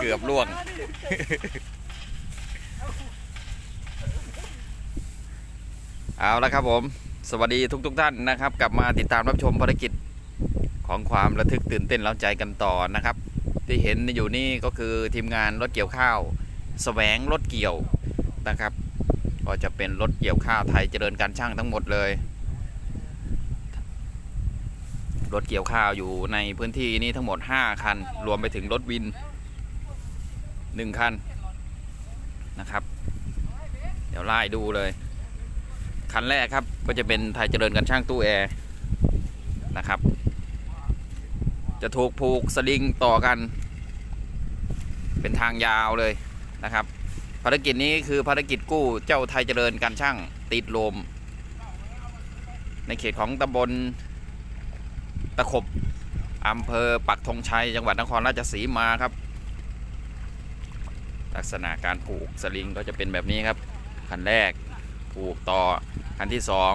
เกือบล่วง เอาละครับผม สวัสดีทุกๆทท่านนะครับ กลับมาติดตามรับชมภารกิจของความระทึกตื่นเต้นเร้าใจกันต่อนะครับ ที่เห็นอยู่นี่ก็คือทีมงานรถเกี่ยวข้าวสแสวงรถเกี่ยวนะครับ ก็จะเป็นรถเกี่ยวข้าวไทยเจริญการช่างทั้งหมดเลย รถเกี่ยวข้าวอยู่ในพื้นที่นี้ทั้งหมด 5 คัน รวมไปถึงรถวิน 1 คันนะครับ เดี๋ยวไล่ดูเลย คันแรกครับก็จะเป็นไทยเจริญกันช่างตู้แอร์นะครับ จะถูกผูกสลิงต่อกัน เป็นทางยาวเลยนะครับ ภารกิจนี้คือภารกิจกู้เจ้าไทยเจริญการช่างติดลมในเขตของตำบล ตะขบอำเภอปักธงชัย จังหวัดนครราชสีมาครับ ลักษณะการผูกสลิงก็จะเป็นแบบนี้ครับคันแรกผูกต่อคันที่สอง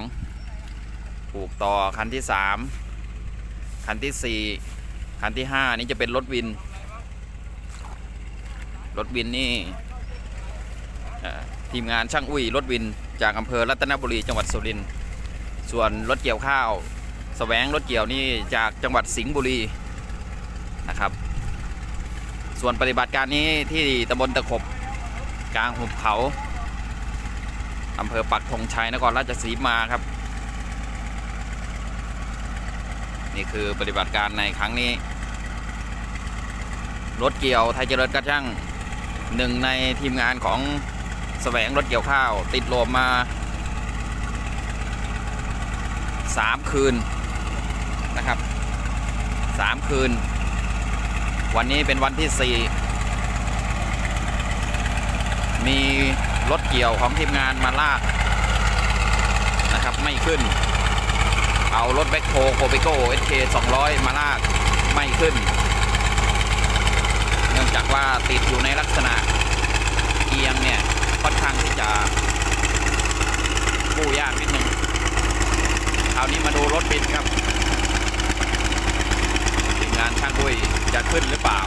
ผูกต่อคันที่สามคันที่สี่คันที่ห้านี่จะเป็นรถวิน รถวินนี่ทีมงานช่างอุ้ยรถวินจากอำเภอรัตนบุรีจังหวัดสุรินทร์ส่วนรถเกี่ยวข้าว แสวงรถเกี่ยวนี่จากจังหวัดสิงห์บุรีนะครับ ส่วนปฏิบัติการนี้ที่ตำบลตะขบกลางหุบเขาอำเภอปักธงชัยนครราชสีมาครับ นี่คือปฏิบัติการในครั้งนี้ รถเกี่ยวไทยเจริญกระช่างหนึ่งในทีมงานของแสวงรถเกี่ยวข้าว ติดลมมาสามคืน นะครับสามคืน วันนี้เป็นวันที่ 4 มีรถเกี่ยวของทีมงานมาลากนะครับไม่ขึ้น เอารถแบ็คโฮโคเปโก้เอสเค200มาลากไม่ขึ้น เนื่องจากว่าติดอยู่ในลักษณะเอียงเนี่ยค่อนข้างที่จะกู้ยากนิดนึงคราวนี้มาดูรถบินครับ งานช่างอุ้ยจะขึ้นหรือเปล่า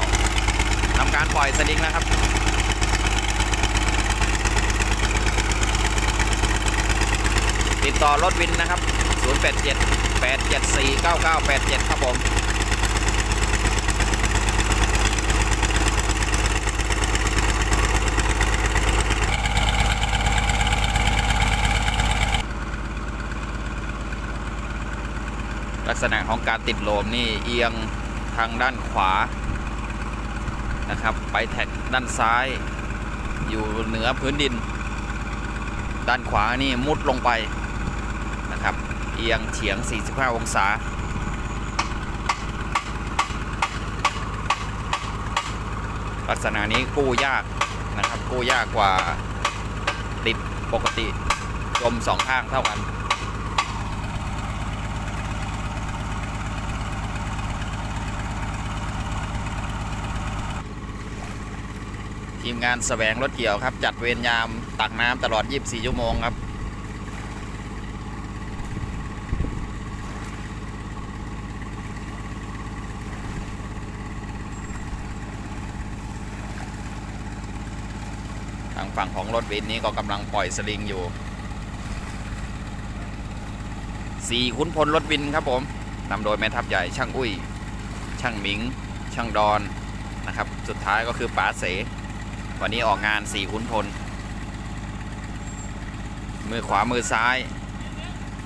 ทำการปล่อยสลิงนะครับติดต่อรถวินนะครับ 087 874 9987 ครับผม ลักษณะของการติดโลมนี่เอียงางด้านขวานะครับ ไปแท็กด้านซ้าย อยู่เหนือพื้นดิน ด้านขวานี่มุดลงไปนะครับ เอียงเฉียง 45 องศาลักษณะนี้กู้ยากนะครับ กู้ยากกว่าติดปกติจมสองข้างเท่ากัน ทีมงานแสวงรถเกี่ยวครับ จัดเวรยามตักน้ำตลอด 24 ชั่วโมงครับ ทางฝั่งของรถวินนี้ก็กำลังปล่อยสลิงอยู่สี่ขุนพลรถวินครับผมนำโดยแม่ทัพใหญ่ช่างอุ้ย ช่างหมิง ช่างดอนนะครับ สุดท้ายก็คือป๋าเส วันนี้ออกงานสี่ขุนพล มือขวามือซ้าย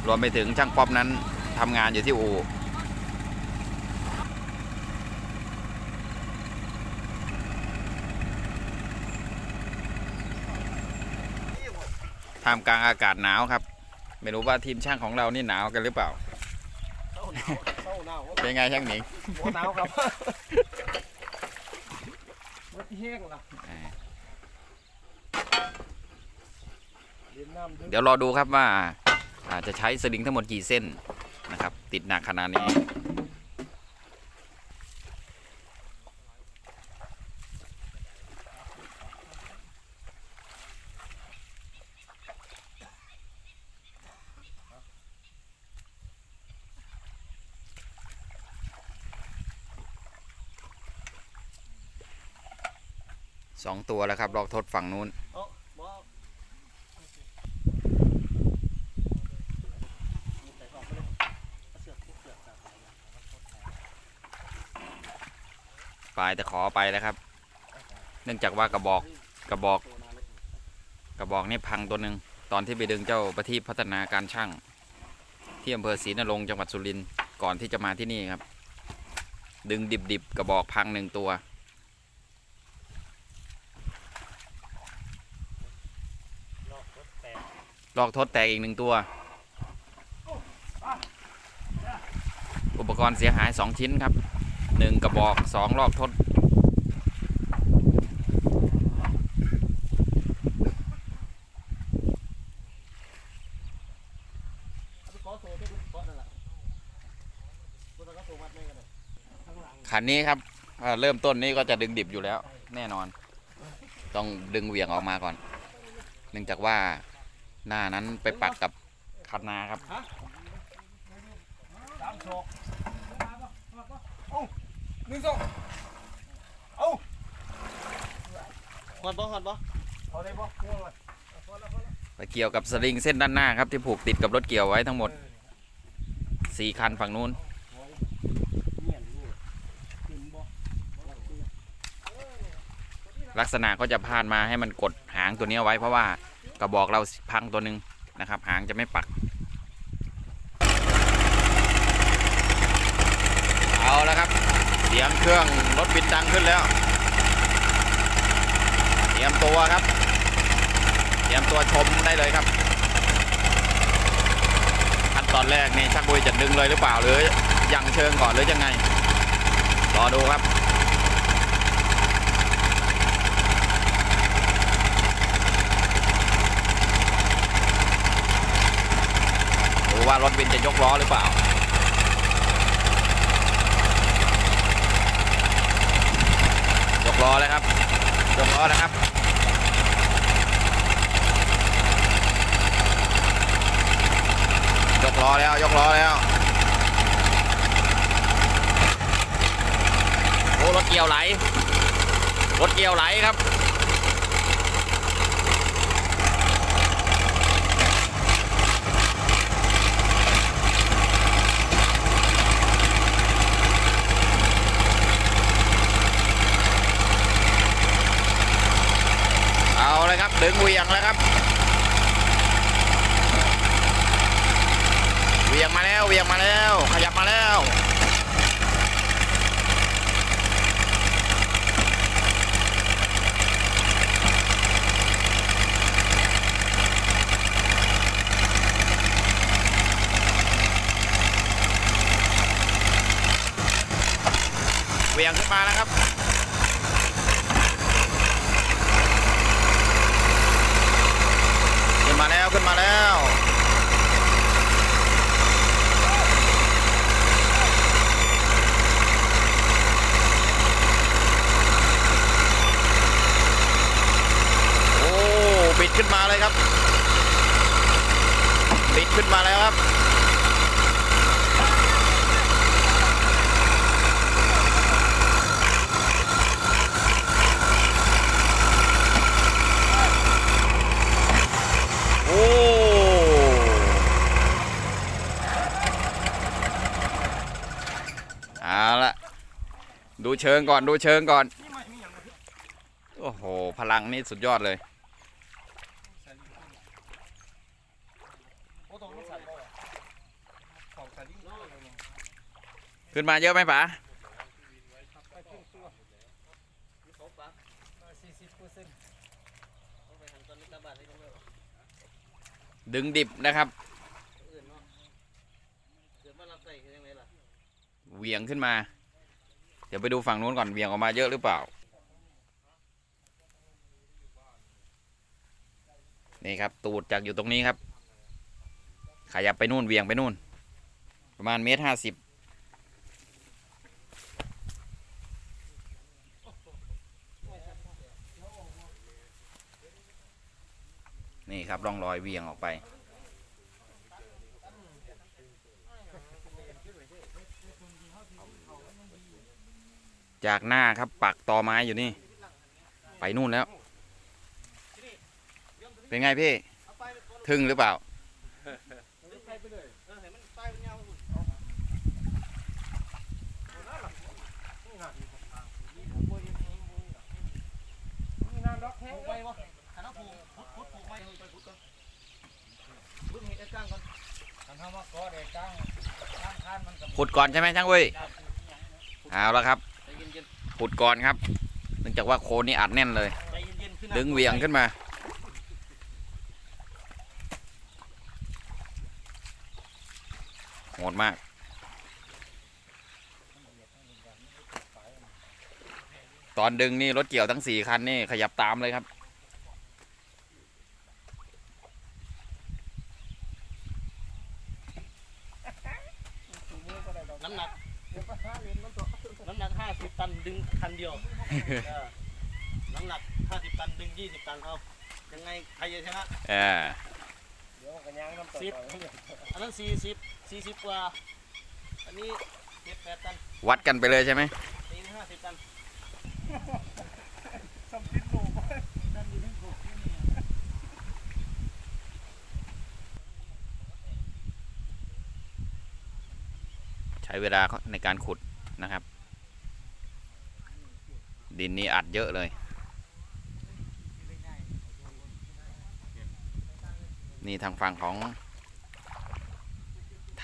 รวมไปถึงช่างป๊อปนั้นทำงานอยู่ที่อู่ท่ามกลางอากาศหนาวครับ ไม่รู้ว่าทีมช่างของเรานี่หนาวกันหรือเปล่าเศร้าหนาวเศร้าหนาวเป็นไงช่างหมิงโอ้หนาวครับรถแห้งล่ะ เดี๋ยวรอดูครับว่าจะใช้สลิงทั้งหมดกี่เส้นนะครับ ติดหนักขนาดนี้สองตัวแล้วครับรอบทดฝั่งนู้น ปลายตะขอไปแล้วครับ เนื่องจากว่ากระบอกกระบอก กระบอกนี่พังตัวหนึ่งตอนที่ไปดึงเจ้าประทีปพัฒนาการช่าง ที่อำเภอศรีนรงจังหวัดสุรินทร์ก่อนที่จะมาที่นี่ครับ ดึงดิบๆกระบอกพังหนึ่งตัวลอกรถแตกลอกทดแตกอีกหนึ่งตัว อุปกรณ์เสียหายสองชิ้นครับ หนึ่งกระบอกสองลอกทดคันแหละคุณต้องเอาโซ่มัดแม่กันเลยข้างหลังคันนี้ครับเริ่มต้นนี้ก็จะดึงดิบอยู่แล้ว แน่นอน ต้องดึงเหวี่ยงออกมาก่อน เนื่องจากว่าหน้านั้นไปปักกับคันนาครับสามโซ่เอาหนึ่งโซ่เอาหอดบ่หอดบ่เอาได้บ่ง่วงเลยพอแล้วพอแล้วไปเกี่ยวกับสลิงเส้นด้านหน้าครับที่ผูกติดกับรถเกี่ยวไว้ทั้งหมดสี่คันฝั่งนู้นเงียบอยู่ขึ้นบ่ลักษณะก็จะพาดมาให้มันกดหางตัวนี้เอาไว้เพราะว่ากระบอกเราพังตัวหนึ่งนะครับ หางจะไม่ปัก เอาแล้วครับ เสียงเครื่องรถบินดังขึ้นแล้ว เตรียมตัวครับ เตรียมตัวชมได้เลยครับ ขั้นตอนแรกนี่ชักบุยจะดึงเลยหรือเปล่าหรือยังเชิงก่อนหรือยังไง รอดูครับดูว่ารถวินจะยกล้อหรือเปล่า ยก ล้อแล้วครับยกล้อแล้วครับยกล้อแล้วยกล้อแล้วโอ้รถเกี่ยวไหลรถเกี่ยวไหลครับ เอาเลยครับ ดึงเวียงแล้วครับเวียงมาแล้วเวียงมาแล้ว ขยับมาแล้วเวียงขึ้นมาแล้วครับ ขึ้นมาแล้วขึ้นมาแล้ว โอ้บิด ขึ้นมาเลยครับบิดขึ้นมาแล้วครับ โอ้เอาละดูเชิงก่อนดูเชิงก่อน โอ้โห พลังนี่สุดยอดเลย โอ้ตรงนี้สั่นบ่อะของสั่นยิ่งน้อยเลยเนี่ย ขึ้นมาเยอะไหมป๋าไปครึ่งตัวมีครบปะดึงดิบนะครับเนาะเดี๋ยวมารับใส่คือยังไงล่ะเหวี่ยงขึ้นมา เดี๋ยวไปดูฝั่งนู้นก่อน เหวี่ยงออกมาเยอะหรือเปล่า นี่ครับ ตูดจากอยู่ตรงนี้ครับ ขยับไปนู่น เหวี่ยงไปนู่น ประมาณเมตรห้าสิบ นี่ครับร่องรอยเวียงออกไป จากหน้าครับปักตอไม้อยู่นี่ ไปนู่นแล้ว เป็นไงพี่ ทึ่งหรือเปล่าไปเลยเออเห็นมันไปมันยาวหุ่นผูกไปวะ ขุดก่อนใช่ไหมช่างเว้ยเอาแล้วครับใจเย็นขุดก่อนครับเนื่องจากว่าโคนนี่อัดแน่นเลยๆใจเย็นๆขึ้นดึงเหวียงขึ้นมาโหดมากตอนดึงนี่รถเกี่ยวทั้งสี่คันนี่ขยับตามเลยครับ น้ำหนักน้ำหนักห้าสิบตันดึงคันเดียวเออน้ำหนักห้าสิบตันดึงยี่สิบตันเอายังไงใครจะชนะ เออ เดี๋ยวกันย่างน้ำตก สิบอันนั้นสี่สิบสี่สิบกว่า อันนี้เจ็ดแปดตันวัดกันไปเลยใช่ไหมสี่ห้าสิบตันสำคิดโลกนั่นอยู่ทั้งหกที่นี่ใช้เวลาในการขุดนะครับ ดินนี่อัดเยอะเลย นี่ทางฝั่งของ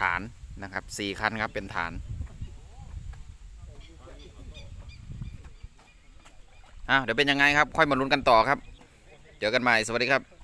ฐานนะครับสี่คันครับเป็นฐานอ้าวเดี๋ยวเป็นยังไงครับ ค่อยมาลุ้นกันต่อครับ เจอกันใหม่สวัสดีครับ